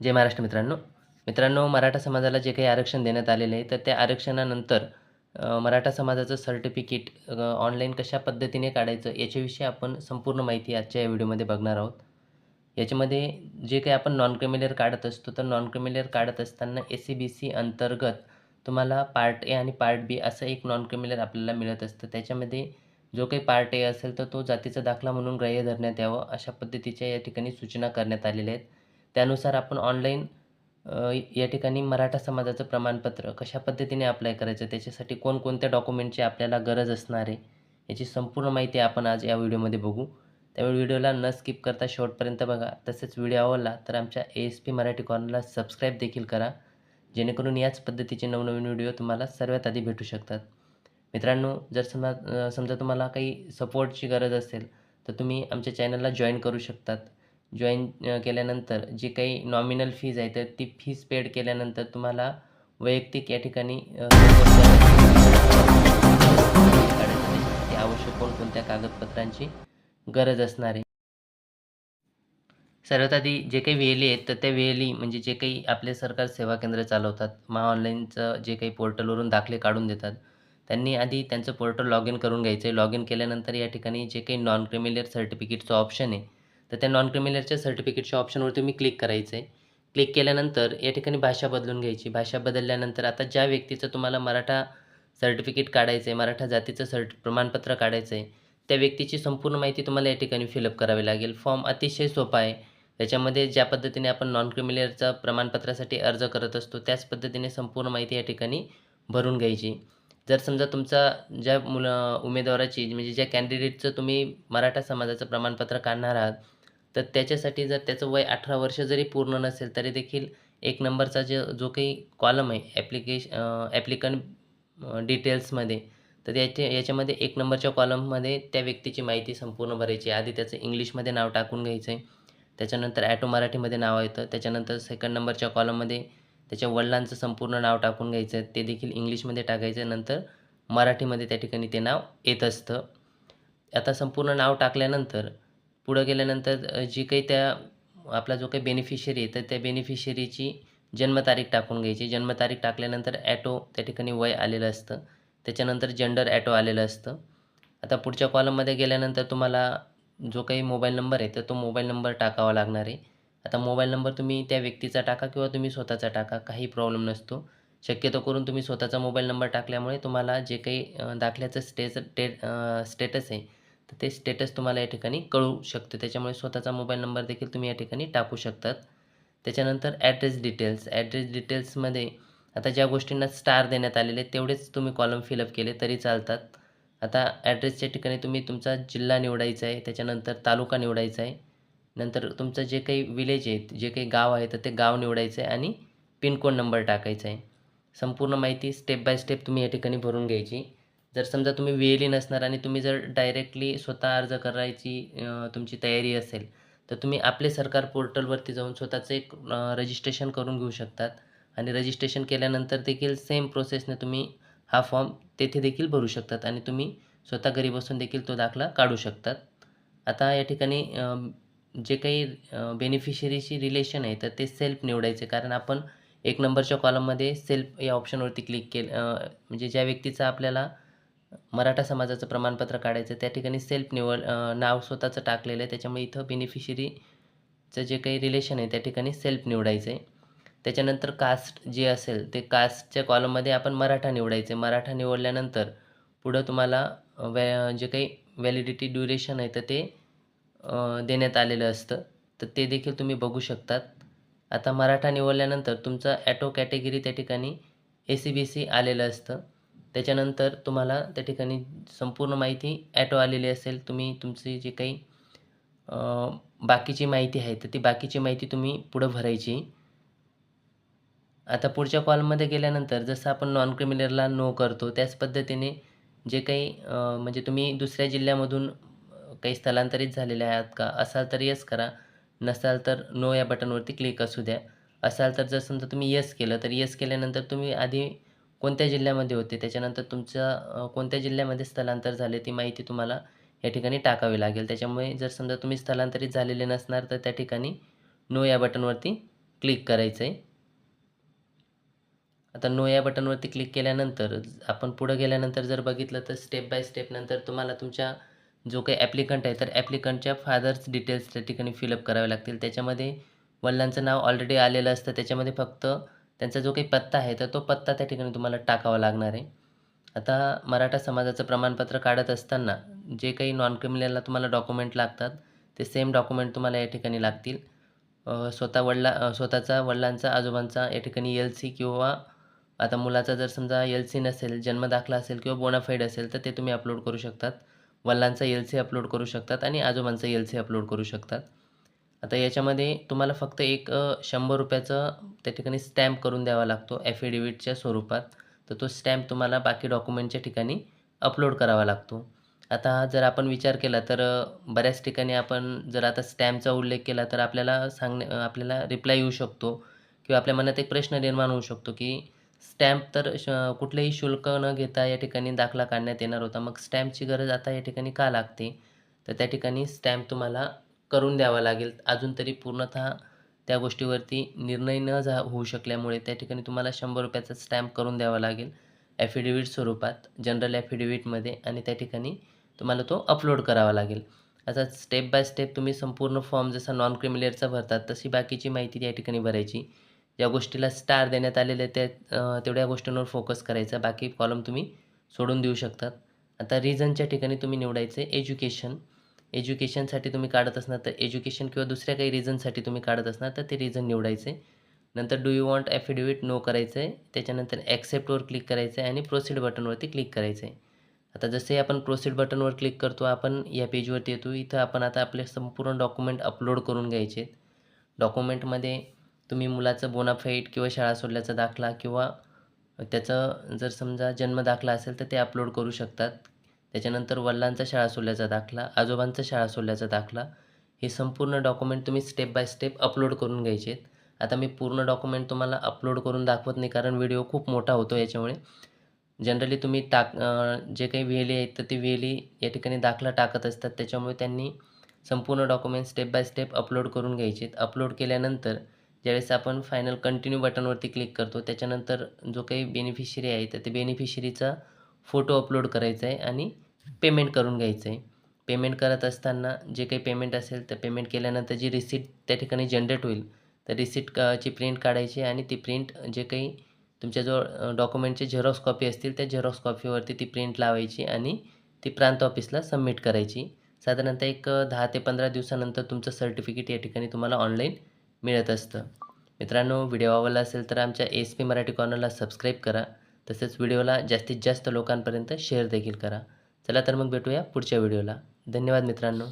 जय महाराष्ट्र मित्रांनो. मित्रांनो मराठा समाजाला जे काही आरक्षण देण्यात आलेले आहे तर त्या आरक्षणानंतर मराठा समाजाचं सर्टिफिकेट ऑनलाईन कशा पद्धतीने काढायचं याच्याविषयी आपण संपूर्ण माहिती आजच्या या व्हिडिओमध्ये बघणार आहोत. याच्यामध्ये जे काही आपण नॉन क्रिमिलियर काढत असतो तर नॉन क्रिमिलियर काढत असताना ए सी बी सी अंतर्गत तुम्हाला पार्ट ए आणि पार्ट बी असं एक नॉन क्रिमिलियर आपल्याला मिळत असतं. त्याच्यामध्ये जो काही पार्ट ए असेल तर तो जातीचा दाखला म्हणून ग्राह्य धरण्यात यावं अशा पद्धतीच्या या ठिकाणी सूचना करण्यात आलेल्या आहेत. त्यानुसार आपण ऑनलाईन या ठिकाणी मराठा समाजाचं प्रमाणपत्र कशा पद्धतीने अप्लाय करायचं त्याच्यासाठी कोणकोणत्या डॉक्युमेंटची आपल्याला गरज असणार आहे याची संपूर्ण माहिती आपण आज या व्हिडिओमध्ये बघू. त्यावेळी व्हिडिओला न स्किप करता शेवटपर्यंत बघा. तसेच व्हिडिओ आवडला तर आमच्या ए एस पी मराठी कॉर्नरला सबस्क्राईब देखील करा. जेणेकरून याच पद्धतीचे नवनवीन व्हिडिओ तुम्हाला सर्वात आधी भेटू शकतात. मित्रांनो जर समजा समजा तुम्हाला काही सपोर्टची गरज असेल तर तुम्ही आमच्या चॅनलला जॉईन करू शकतात. जॉईन केल्यानंतर जी काही नॉमिनल फीज आहे तर ती फीज पेड केल्यानंतर तुम्हाला वैयक्तिक या ठिकाणी आवश्यक कोणकोणत्या कागदपत्रांची गरज असणार आहे. सर्वात आधी जे काही वेली आहेत तर त्या वेली म्हणजे जे काही आपले सरकार सेवा केंद्र चालवतात महा ऑनलाईनचं जे काही पोर्टलवरून दाखले काढून देतात त्यांनी आधी त्यांचं पोर्टल लॉग इन करून घ्यायचं आहे. लॉग इन केल्यानंतर या ठिकाणी जे काही नॉन क्रिमिलियर सर्टिफिकेटचं ऑप्शन आहे तर त्या नॉन क्रिमिनलच्या सर्टिफिकेटच्या ऑप्शनवर तुम्ही क्लिक करायचं आहे क्लिक केल्यानंतर या ठिकाणी भाषा बदलून घ्यायची. भाषा बदलल्यानंतर आता ज्या व्यक्तीचं तुम्हाला मराठा सर्टिफिकेट काढायचं आहे मराठा जातीचं सर्ट प्रमाणपत्र काढायचं आहे त्या व्यक्तीची संपूर्ण माहिती तुम्हाला या ठिकाणी फिलअप करावी लागेल. फॉर्म अतिशय सोपा आहे. त्याच्यामध्ये ज्या पद्धतीने आपण नॉन क्रिमिलियरचा प्रमाणपत्रासाठी अर्ज करत असतो त्याच पद्धतीने संपूर्ण माहिती या ठिकाणी भरून घ्यायची. जर समजा तुमचा ज्या मुलं उमेदवाराची म्हणजे ज्या कॅन्डिडेटचं तुम्ही मराठा समाजाचं प्रमाणपत्र काढणार आहात तर त्याच्यासाठी जर त्याचं वय अठरा वर्ष जरी पूर्ण नसेल तरी देखील एक नंबरचा जो जो काही कॉलम आहे ॲप्लिकेश ॲप्लिकंट डिटेल्समध्ये तर याच्या याच्यामध्ये एक नंबरच्या कॉलममध्ये त्या व्यक्तीची माहिती संपूर्ण भरायची. आहे. आधी त्याचं इंग्लिशमध्ये नाव टाकून घ्यायचं आहे. त्याच्यानंतर ॲटो मराठीमध्ये नाव येतं. त्याच्यानंतर सेकंड नंबरच्या कॉलममध्ये त्याच्या वडिलांचं संपूर्ण नाव टाकून घ्यायचं ते देखील इंग्लिशमध्ये टाकायचं नंतर मराठीमध्ये त्या ठिकाणी ते नाव येत असतं. आता संपूर्ण नाव टाकल्यानंतर पुढं गेल्यानंतर जी काही त्या आपला जो काही बेनिफिशियरी आहे तर त्या बेनिफिशियरीची जन्मतारीख टाकून घ्यायची. जन्मतारीख टाकल्यानंतर ॲटो त्या ठिकाणी वय आलेलं असतं. त्याच्यानंतर जेंडर ॲटो आलेलं असतं. आता पुढच्या कॉलममध्ये गेल्यानंतर तुम्हाला जो काही मोबाईल नंबर आहे तर तो मोबाईल नंबर टाकावा लागणार आहे. आता मोबाईल नंबर तुम्ही त्या व्यक्तीचा टाका किंवा तुम्ही स्वतःचा टाका काही प्रॉब्लेम नसतो. शक्यतो करून तुम्ही स्वतःचा मोबाईल नंबर टाकल्यामुळे तुम्हाला जे काही दाखल्याचं स्टेज टेट स्टेटस आहे तर ते स्टेटस तुम्हाला या ठिकाणी कळू शकते. त्याच्यामुळे स्वतःचा मोबाईल नंबर देखील तुम्ही या ठिकाणी टाकू शकतात. त्याच्यानंतर ॲड्रेस डिटेल्स ॲड्रेस डिटेल्समध्ये आता ज्या गोष्टींना स्टार देण्यात आलेले तेवढेच तुम्ही कॉलम फिलअप केले तरी चालतात. आता ॲड्रेसच्या ठिकाणी तुम्ही तुमचा जिल्हा निवडायचा आहे त्याच्यानंतर तालुका निवडायचा आहे नंतर तुमचं जे काही विलेज आहे जे काही गाव आहे तर ते गाव निवडायचं आहे आणि पिनकोड नंबर टाकायचा आहे. संपूर्ण माहिती स्टेप बाय स्टेप तुम्ही या ठिकाणी भरून घ्यायची. जर समजा तुम्ही वेळी नसणार आणि तुम्ही जर डायरेक्टली स्वतः अर्ज करायची तुमची तयारी असेल तर तुम्ही आपले सरकार पोर्टलवरती जाऊन स्वतःचं एक रजिस्ट्रेशन करून घेऊ शकतात. आणि रजिस्ट्रेशन केल्यानंतर देखील सेम प्रोसेसने तुम्ही हा फॉर्म तेथे देखील भरू शकतात आणि तुम्ही स्वतः घरी बसून देखील तो दाखला काढू शकतात. आता या ठिकाणी जे काही बेनिफिशरीशी रिलेशन आहे तर ते सेल्फ निवडायचे. कारण आपण एक नंबरच्या कॉलममध्ये सेल्फ या ऑप्शनवरती क्लिक केलं म्हणजे ज्या व्यक्तीचा आपल्याला मराठा समाजाचं प्रमाणपत्र काढायचं त्या ठिकाणी सेल्फ निवड नाव स्वतःचं टाकलेलं आहे. त्याच्यामुळे इथं बेनिफिशरीचं जे काही रिलेशन आहे त्या ठिकाणी सेल्फ निवडायचं आहे. त्याच्यानंतर कास्ट जे असेल ते कास्टच्या कॉलममध्ये आपण मराठा निवडायचे मराठा निवडल्यानंतर पुढं तुम्हाला वॅ जे काही व्हॅलिडिटी ड्युरेशन आहे तर ते देण्यात आलेलं असतं. तर ते देखील तुम्ही बघू शकतात. आता मराठा निवडल्यानंतर तुमचं ॲटो कॅटेगरी त्या ठिकाणी ए सी बी सी आलेलं असतं. त्याच्यानंतर तुम्हाला त्या ठिकाणी संपूर्ण माहिती ॲटो आलेली असेल. तुम्ही तुमची जी काही बाकीची माहिती आहे तर ती बाकीची माहिती तुम्ही पुढं भरायची. आता पुढच्या कॉलमध्ये गेल्यानंतर जसं आपण नॉन क्रिमिनलला नो करतो त्याच पद्धतीने जे काही म्हणजे तुम्ही दुसऱ्या जिल्ह्यामधून काही स्थलांतरित झालेले आहात का असाल तर येस करा. नसाल तर नो या बटनवरती क्लिक असू द्या. असाल तर जर समजा तुम्ही येस केलं तर येस केल्यानंतर तुम्ही आधी कोणत्या जिल्ह्यामध्ये होते? त्याच्यानंतर तुमचं कोणत्या जिल्ह्यामध्ये स्थलांतर झाले? ती माहिती तुम्हाला या ठिकाणी टाकावी लागेल. त्याच्यामुळे जर समजा तुम्ही स्थलांतरित झालेले नसणार तर त्या ठिकाणी नो या बटनवरती क्लिक करायचं आहे आता नो या बटनवरती क्लिक केल्यानंतर आपण पुढं गेल्यानंतर जर बघितलं तर स्टेप बाय स्टेप नंतर तुम्हाला तुमच्या जो काही ॲप्लिकंट आहे तर ॲप्लिकंटच्या फादर्स डिटेल्स त्या ठिकाणी फिलअप करावे लागतील. त्याच्यामध्ये वडिलांचं नाव ऑलरेडी आलेलं असतं. त्याच्यामध्ये फक्त त्यांचा जो काही पत्ता आहे तर तो पत्ता त्या ठिकाणी तुम्हाला टाकावा लागणार आहे. आता मराठा समाजाचं प्रमाणपत्र काढत असताना जे काही नॉन क्रिमिनलला तुम्हाला डॉक्युमेंट लागतात ते सेम डॉक्युमेंट तुम्हाला या ठिकाणी लागतील. स्वतः वडला स्वतःचा वडिलांचा आजोबांचा या ठिकाणी एल सी किंवा आता मुलाचा जर समजा एल सी नसेल जन्मदाखला असेल किंवा बोनाफाईड असेल तर ते तुम्ही अपलोड करू शकतात. वडिलांचा एल सी अपलोड करू शकतात आणि आजोबांचा एल सी अपलोड करू शकतात. आता याच्यामध्ये तुम्हाला फक्त एक शंभर रुपयाचं त्या ठिकाणी स्टॅम्प करून द्यावा लागतो ॲफिडेविटच्या स्वरूपात. तर तो स्टॅम्प तुम्हाला बाकी डॉक्युमेंटच्या ठिकाणी अपलोड करावा लागतो. आता जर आपण विचार केला तर बऱ्याच ठिकाणी आपण जर आता स्टॅम्पचा उल्लेख केला तर आपल्याला सांगणे आपल्याला रिप्लाय येऊ शकतो किंवा आपल्या मनात एक प्रश्न निर्माण होऊ शकतो की स्टॅम्प तर श कुठलेही शुल्क न घेता या ठिकाणी दाखला काढण्यात येणार होता. मग स्टॅम्पची गरज आता या ठिकाणी का लागते? तर त्या ठिकाणी स्टॅम्प तुम्हाला करून द्यावा लागेल. अजून तरी पूर्णतः त्या गोष्टीवरती निर्णय न झा होऊ शकल्यामुळे त्या ठिकाणी तुम्हाला शंभर रुपयाचा स्टॅम्प करून द्यावा लागेल. ॲफिडेविट स्वरूपात जनरल ॲफिडेविटमध्ये आणि त्या ठिकाणी तुम्हाला तो अपलोड करावा लागेल. असा स्टेप बाय स्टेप तुम्ही संपूर्ण फॉर्म जसा नॉन क्रिमिलेअरचा भरतात तशी बाकीची माहिती त्या ठिकाणी भरायची. ज्या गोष्टीला स्टार देण्यात आलेले त्या तेवढ्या गोष्टींवर फोकस करायचा. बाकी कॉलम तुम्ही सोडून देऊ शकतात. आता रिझनच्या ठिकाणी तुम्ही निवडायचं आहे एज्युकेशन एज्युकेशनसाठी तुम्ही काढत असणार तर एज्युकेशन किंवा दुसऱ्या काही रिझनसाठी तुम्ही काढत असणार तर ते रिझन निवडायचे. नंतर do you want affidavit no करायचं आहे त्याच्यानंतर ॲक्सेप्टवर क्लिक करायचं आहे आणि प्रोसीड बटनवरती क्लिक करायचं आहे आता जसे आपण प्रोसीड बटनवर क्लिक करतो आपण या पेजवरती येतो. इथं आपण आता आपले संपूर्ण डॉक्युमेंट अपलोड करून घ्यायचे. आहेत डॉक्युमेंटमध्ये तुम्ही मुलाचं बोनाफाईट किंवा शाळा सोडल्याचा दाखला किंवा त्याचं जर समजा जन्म दाखला असेल तर ते अपलोड करू शकतात. त्याच्यानंतर वडिलांचा शाळा सोडल्याचा दाखला आजोबांचा शाळा सोडल्याचा दाखला हे संपूर्ण डॉक्युमेंट तुम्ही स्टेप बाय स्टेप अपलोड करून घ्यायचे आहेत. आता मी पूर्ण डॉक्युमेंट तुम्हाला अपलोड करून दाखवत नाही कारण व्हिडिओ खूप मोठा होतो याच्यामुळे. जनरली तुम्ही टाक जे काही व्हिएली आहेत तर ते व्हिएली या ठिकाणी दाखला टाकत असतात. त्याच्यामुळे त्यांनी संपूर्ण document step by step upload करून घ्यायचे आहेत. अपलोड केल्यानंतर ज्यावेळेस आपण फायनल कंटिन्यू बटनवरती क्लिक करतो त्याच्यानंतर जो काही बेनिफिशरी आहे तर ते बेनिफिशरीचा फोटो अपलोड करायचा आहे आणि पेमेंट करून घ्यायचं आहे पेमेंट करत असताना जे काही पेमेंट असेल तर पेमेंट केल्यानंतर जी रिसिट त्या ठिकाणी जनरेट होईल तर रिसिट ची प्रिंट काढायची आणि ती प्रिंट जे काही तुमच्याजवळ डॉक्युमेंटचे झेरॉक्स कॉपी असतील त्या झेरॉक्स कॉपीवरती ती प्रिंट लावायची आणि ती प्रांत ऑफिसला सबमिट करायची. साधारणतः एक दहा ते पंधरा दिवसानंतर तुमचं सर्टिफिकेट या ठिकाणी तुम्हाला ऑनलाईन मिळत असतं. मित्रांनो व्हिडिओ आवडला असेल तर आमच्या एस पी मराठी कॉर्नरला सबस्क्राईब करा. तसेच व्हिडिओला जास्तीत जास्त लोकांपर्यंत शेअर देखील करा. चला तर मग भेटूया पुढच्या व्हिडिओला. धन्यवाद मित्रांनो.